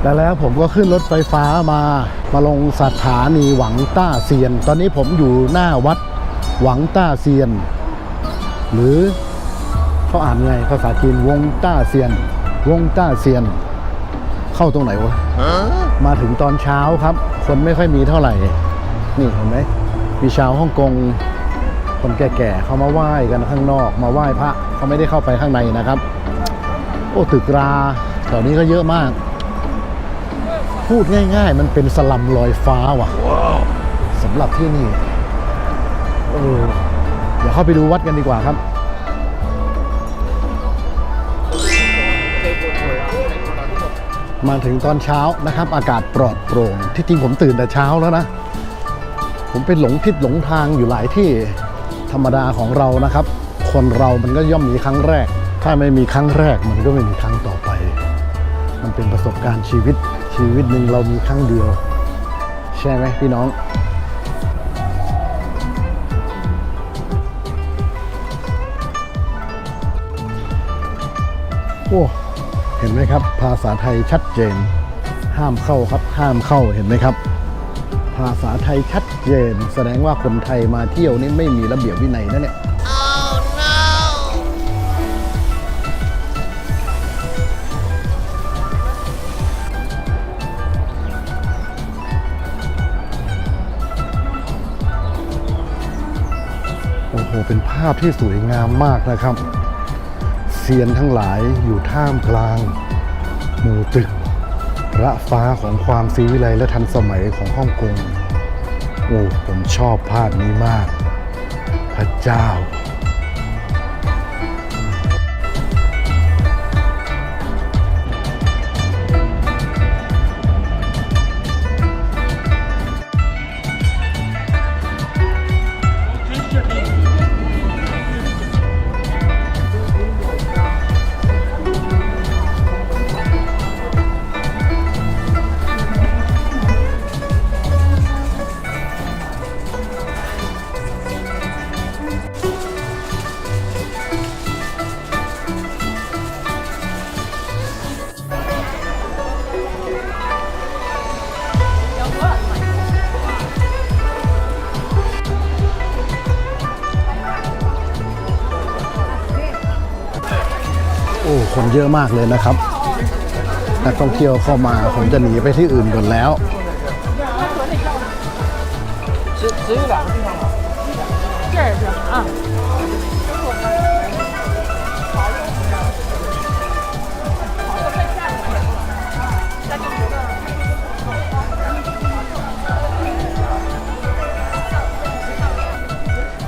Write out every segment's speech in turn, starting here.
แต่แล้วผมก็ขึ้นรถไฟฟ้ามามาลงสถานีหวังต้าเซียน ตอนนี้ผมอยู่หน้าวัดหวังต้าเซียน หรือเขาอ่านไงภาษาจีนวงต้าเซียน วงต้าเซียน เข้าตรงไหนวะมาถึงตอนเช้าครับ คนไม่ค่อยมีเท่าไหร่ นี่เห็นไหมมีชาวฮ่องกงคนแก่ๆเขามาไหว้กันข้างนอก มาไหว้พระเขาไม่ได้เข้าไปข้างในนะครับ โอ้ตึกราแถวนี้ก็เยอะมาก พูดง่ายๆ มันเป็นสลัมลอยฟ้าว่ะสำหรับที่นี่เออเดี๋ยวเข้าไปดูวัดกันดีกว่าครับ มาถึงตอนเช้านะครับ อากาศปลอดโปร่ง ที่จริงผมตื่นแต่เช้าแล้วนะ ผมเป็นหลงทิศหลงทางอยู่หลายที่ธรรมดาของเรานะครับ คนเรามันก็ย่อมมีครั้งแรก ถ้าไม่มีครั้งแรกมันก็ไม่มีครั้งต่อไป มันเป็นประสบการณ์ชีวิต ชีวิตหนึ่งเรามีครั้งเดียว ใช่ไหมพี่น้อง โอ้เห็นไหมครับ ภาษาไทยชัดเจน ห้ามเข้าครับห้ามเข้าเห็นไหมครับ ภาษาไทยชัดเจน แสดงว่าคนไทยมาเที่ยวนี่ไม่มีระเบียบวินัยนะเนี่ย หเป็นภาพที่สวยงามมากนะครับเซียนทั้งหลายอยู่ท่ามกลาง หมู่ตึกระฟ้าของความซีวิไลและทันสมัยของฮ่องกงโอ้ผมชอบภาพนี้มาก พระเจ้า อ้ คนเยอะมากเลยนะครับ นักท่องเที่ยวเข้ามา ผมจะหนีไปที่อื่นก่อนแล้ว 只只有两个地方吗？这儿是啊。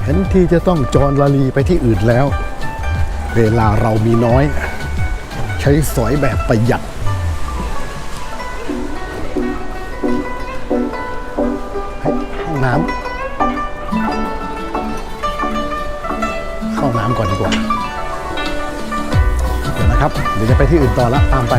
เห็นที่จะต้องจรละลีไปที่อื่นแล้ว เวลาเรามีน้อย ใช้สอยแบบประหยัด ห้องน้ำเข้าน้ำก่อนดีกว่าเดี๋ยวนะครับ เดี๋ยวจะไปที่อื่นต่อละตามไป